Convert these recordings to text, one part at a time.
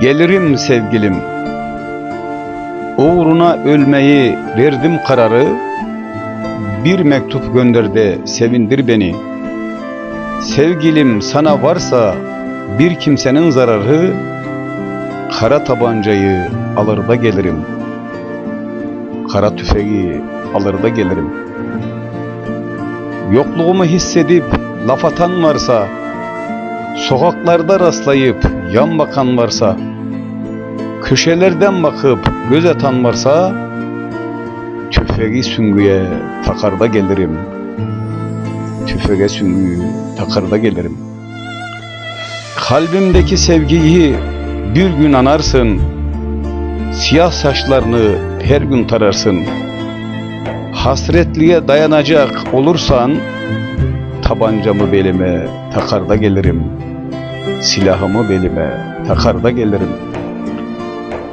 Gelirim sevgilim. Uğruna ölmeyi verdim kararı. Bir mektup gönder de sevindir beni. Sevgilim sana varsa bir kimsenin zararı, kara tabancayı alır da gelirim. Kara tüfeği alır da gelirim. Yokluğumu hissedip laf atan varsa, sokaklarda rastlayıp yan bakan varsa, köşelerden bakıp göz atan varsa, tüfeği süngüye takar da gelirim. Tüfeğe süngüyü takar da gelirim. Kalbimdeki sevgiyi bir gün anarsın, siyah saçlarını her gün tararsın. Hasretliğe dayanacak olursan, tabancamı belime takar da gelirim. Silahımı belime takar da gelirim.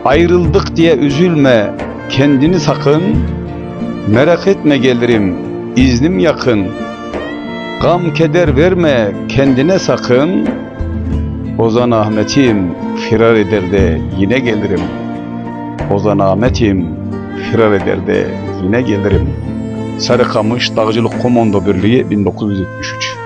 Ayrıldık diye üzülme kendini sakın. Merak etme gelirim iznim yakın. Gam keder verme kendine sakın. Ozan Ahmet'im firar eder de yine gelirim. Ozan Ahmet'im firar eder de yine gelirim. Sarıkamış Dağcılık Komando Birliği 1973